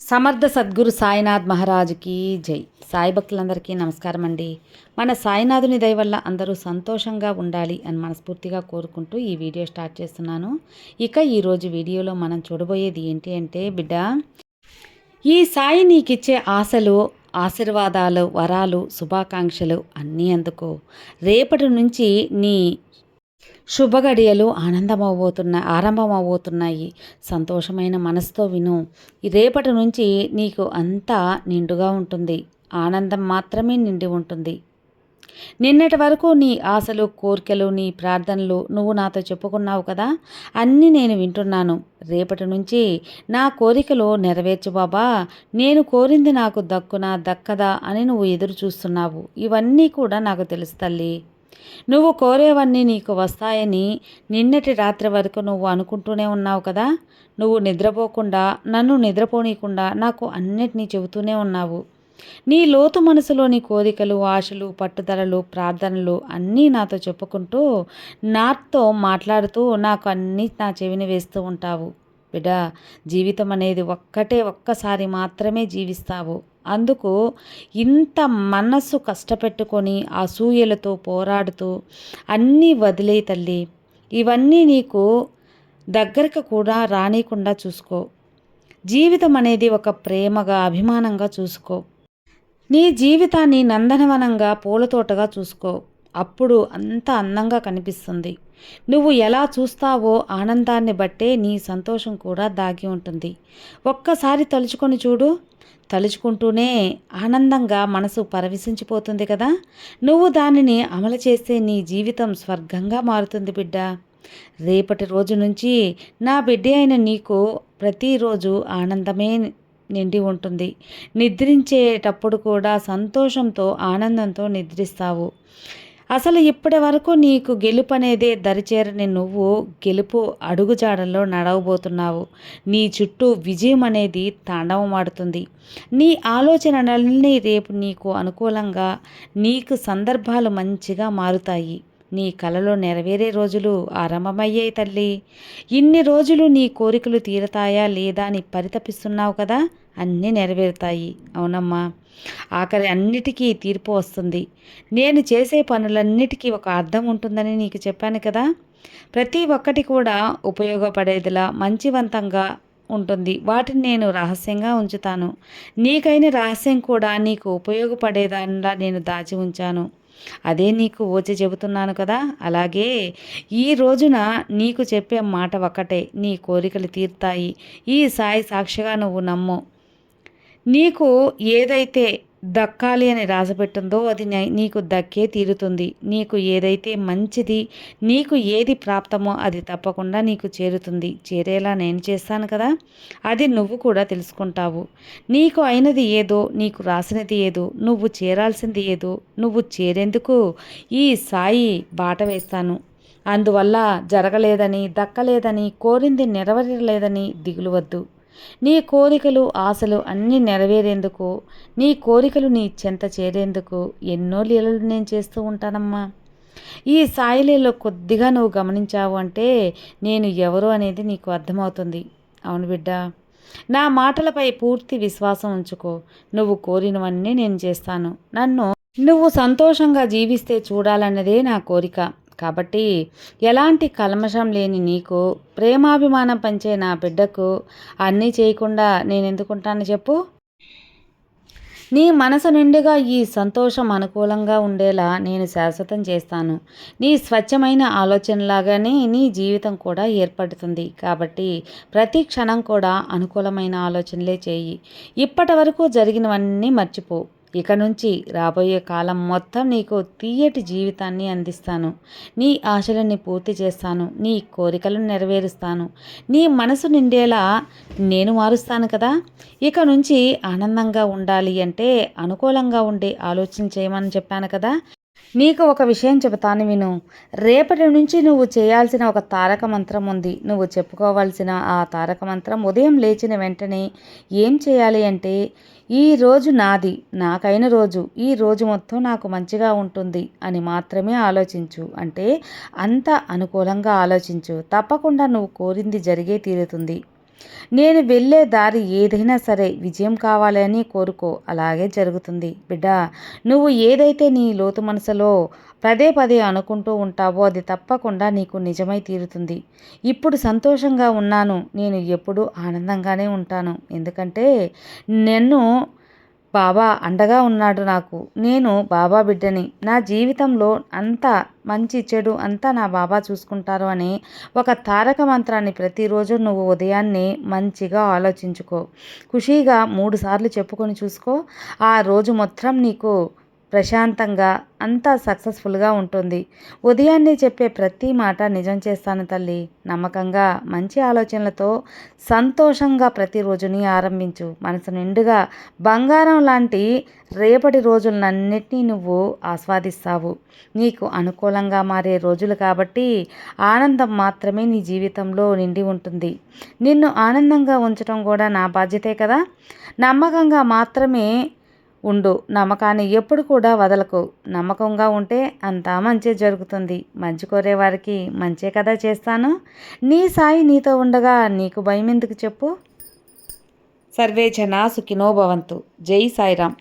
సమర్థ సద్గురు సాయినాథ్ మహారాజుకి జై. సాయి భక్తులందరికీ నమస్కారం అండి. మన సాయినాథుని దయ వల్ల అందరూ సంతోషంగా ఉండాలి అని మనస్ఫూర్తిగా కోరుకుంటూ ఈ వీడియో స్టార్ట్ చేస్తున్నాను. ఇక ఈరోజు వీడియోలో మనం చూడబోయేది ఏంటి అంటే బిడ్డ ఈ సాయి నీకిచ్చే ఆశలు ఆశీర్వాదాలు వరాలు శుభాకాంక్షలు అన్నీ అందుకో. రేపటి నుంచి నీ శుభగడియలు ఆనందమవబోతున్న ఆరంభమవబోతున్నాయి సంతోషమైన మనసుతో విను. రేపటి నుంచి నీకు అంతా నిండుగా ఉంటుంది. ఆనందం మాత్రమే నిండి ఉంటుంది. నిన్నటి వరకు నీ ఆశలు కోరికలు నీ ప్రార్థనలు నువ్వు నాతో చెప్పుకున్నావు కదా? అన్నీ నేను వింటున్నాను. రేపటి నుంచి నా కోరికలు నెరవేర్చు బాబా. నేను కోరింది నాకు దక్కునా దక్కదా అని నువ్వు ఎదురు చూస్తున్నావు ఇవన్నీ కూడా నాకు తెలుసు తల్లి. నువ్వు కోరేవన్నీ నీకు వస్తాయని నిన్నటి రాత్రి వరకు నువ్వు అనుకుంటూనే ఉన్నావు కదా? నువ్వు నిద్రపోకుండా నన్ను నిద్రపోనీయకుండా నాకు అన్నిటినీ చెబుతూనే ఉన్నావు. నీ లోతు మనసులోని కోరికలు ఆశలు పట్టుదలలు ప్రార్థనలు అన్నీ నాతో చెప్పుకుంటూ నాతో మాట్లాడుతూ నాకు అన్నీ నా చెవిని వేస్తూ ఉంటావు. బిడ్డ జీవితం అనేది ఒక్కటే ఒక్కసారి మాత్రమే జీవిస్తావు. అందుకు ఇంత మనస్సు కష్టపెట్టుకొని అసూయలతో పోరాడుతూ అన్నీ వదిలే తల్లి. ఇవన్నీ నీకు దగ్గరకు కూడా రానికుండా చూసుకో. జీవితం అనేది ఒక ప్రేమగా అభిమానంగా చూసుకో. నీ జీవితాన్ని నందనవనంగా పూలతోటగా చూసుకో. అప్పుడు అంత అందంగా కనిపిస్తుంది. నువ్వు ఎలా చూస్తావో ఆనందాన్ని బట్టే నీ సంతోషం కూడా దాగి ఉంటుంది. ఒక్కసారి తలుచుకొని చూడు. తలుచుకుంటూనే ఆనందంగా మనసు పరవశించిపోతుంది కదా. నువ్వు దానిని అమలు చేస్తే నీ జీవితం స్వర్గంగా మారుతుంది బిడ్డ. రేపటి రోజు నుంచి నా బిడ్డ అయిన నీకు ప్రతిరోజు ఆనందమే నిండి ఉంటుంది. నిద్రించేటప్పుడు కూడా సంతోషంతో ఆనందంతో నిద్రిస్తావు. అసలు ఇప్పటి వరకు నీకు గెలుపు అనేదే దరిచేరని నువ్వు గెలుపు అడుగుజాడల్లో నడవబోతున్నావు. నీ చుట్టూ విజయం అనేది తాండవమాడుతుంది. నీ ఆలోచనలన్నీ రేపు నీకు అనుకూలంగా నీకు సందర్భాలు మంచిగా మారుతాయి. నీ కలలో నెరవేరే రోజులు ఆరంభమయ్యాయి తల్లి. ఇన్ని రోజులు నీ కోరికలు తీరతాయా లేదా అని పరితపిస్తున్నావు కదా? అన్నీ నెరవేరుతాయి. అవునమ్మా. ఆఖరి అన్నిటికీ తీర్పు వస్తుంది. నేను చేసే పనులన్నిటికీ ఒక అర్థం ఉంటుందని నీకు చెప్పాను కదా? ప్రతి ఒక్కటి కూడా ఉపయోగపడేదిలా మంచివంతంగా ఉంటుంది. వాటిని నేను రహస్యంగా ఉంచుతాను. నీకైన రహస్యం కూడా నీకు ఉపయోగపడేదానిలా నేను దాచి ఉంచాను. అదే నీకు ఓచి చెబుతున్నాను కదా? అలాగే ఈ రోజున నీకు చెప్పే మాట ఒక్కటే. నీ కోరికలు తీరుతాయి. ఈ సాయి సాక్షిగా నువ్వు నమ్ము. నీకు ఏదైతే దక్కాలి అని రాసిపెట్టిందో అది నీకు దక్కే తీరుతుంది. నీకు ఏదైతే మంచిది నీకు ఏది ప్రాప్తమో అది తప్పకుండా నీకు చేరుతుంది. చేరేలా నేను చేస్తాను కదా? అది నువ్వు కూడా తెలుసుకుంటావు. నీకు అయినది ఏదో నీకు రాసినది ఏదో నువ్వు చేరాల్సింది ఏదో నువ్వు చేరేందుకు ఈ సాయి బాట వేస్తాను. అందువల్ల జరగలేదని దక్కలేదని కోరింది నెరవేరలేదని దిగులు వద్దు. నీ కోరికలు ఆశలు అన్నీ నెరవేరేందుకు నీ కోరికలు నీ చెంత చేరేందుకు ఎన్నో లీలలు నేను చేస్తూ ఉంటానమ్మా. ఈ సాయిలీలో కొద్దిగా నువ్వు గమనించావు అంటే నేను ఎవరు అనేది నీకు అర్థమవుతుంది. అవును బిడ్డ. నా మాటలపై పూర్తి విశ్వాసం ఉంచుకో. నువ్వు కోరినవన్నీ నేను చేస్తాను. నన్ను నువ్వు సంతోషంగా జీవిస్తే చూడాలన్నదే నా కోరిక. కాబట్టి ఎలాంటి కల్మషం లేని నీకు ప్రేమాభిమానం పంచే నా బిడ్డకు అన్నీ చేయకుండా నేను ఎందుకుంటాను చెప్పు. నీ మనసు నిండుగా ఈ సంతోషం అనుకూలంగా ఉండేలా నేను శాశ్వతం చేస్తాను. నీ స్వచ్ఛమైన ఆలోచనలాగానే నీ జీవితం కూడా ఏర్పడుతుంది. కాబట్టి ప్రతి క్షణం కూడా అనుకూలమైన ఆలోచనలే చేయి. ఇప్పటి వరకు జరిగినవన్నీ మర్చిపో. ఇక నుంచి రాబోయే కాలం మొత్తం నీకు తీయటి జీవితాన్ని అందిస్తాను. నీ ఆశలని పూర్తి చేస్తాను. నీ కోరికలను నెరవేరుస్తాను. నీ మనసు నిండేలా నేను మారుస్తాను కదా. ఇక నుంచి ఆనందంగా ఉండాలి అంటే అనుకూలంగా ఉండే ఆలోచన చేయమని చెప్పాను కదా. నీకు ఒక విషయం చెబుతాను విను. రేపటి నుంచి నువ్వు చేయాల్సిన ఒక తారక మంత్రం ఉంది. నువ్వు చెప్పుకోవాల్సిన ఆ తారక మంత్రం ఉదయం లేచిన వెంటనే ఏం చేయాలి అంటే ఈ రోజు నాది నాకైన రోజు ఈ రోజు మొత్తం నాకు మంచిగా ఉంటుంది అని మాత్రమే ఆలోచించు. అంటే అంత అనుకూలంగా ఆలోచించు. తప్పకుండా నువ్వు కోరింది జరిగే తీరుతుంది. నేను వెళ్ళే దారి ఏదైనా సరే విజయం కావాలని కోరుకో అలాగే జరుగుతుంది. బిడ్డ నువ్వు ఏదైతే నీ లోతు మనసులో పదే పదే అనుకుంటూ ఉంటావో అది తప్పకుండా నీకు నిజమై తీరుతుంది. ఇప్పుడు సంతోషంగా ఉన్నాను నేను ఎప్పుడూ ఆనందంగానే ఉంటాను. ఎందుకంటే నన్ను బాబా అండగా ఉన్నాడు నాకు. నేను బాబా బిడ్డని. నా జీవితంలో అంతా మంచి చెడు అంతా నా బాబా చూసుకుంటారు అని ఒక తారక మంత్రాన్ని ప్రతిరోజు నువ్వు ఉదయాన్నే మంచిగా ఆలోచించుకో. ఖుషీగా మూడు సార్లు చెప్పుకొని చూసుకో. ఆ రోజు మొత్తం నీకు ప్రశాంతంగా అంతా సక్సెస్ఫుల్గా ఉంటుంది. ఉదయాన్నే చెప్పే ప్రతి మాట నిజం చేస్తాను తల్లి. నమ్మకంగా మంచి ఆలోచనలతో సంతోషంగా ప్రతిరోజుని ఆరంభించు. మనసు నిండుగా బంగారం లాంటి రేపటి రోజులన్నిటినీ నువ్వు ఆస్వాదిస్తావు. నీకు అనుకూలంగా మారే రోజులు కాబట్టి ఆనందం మాత్రమే నీ జీవితంలో నిండి ఉంటుంది. నిన్ను ఆనందంగా ఉంచడం కూడా నా బాధ్యతే కదా? నమ్మకంగా మాత్రమే ఉండు. నమ్మకాన్ని ఎప్పుడు కూడా వదలకు. నమ్మకంగా ఉంటే అంతా మంచి జరుగుతుంది. మంచి కోరే వారికి మంచే కదా చేస్తాను. నీ సాయి నీతో ఉండగా నీకు భయం ఎందుకు చెప్పు? సర్వే జనా సుఖినో భవంతు. జై సాయిరామ్.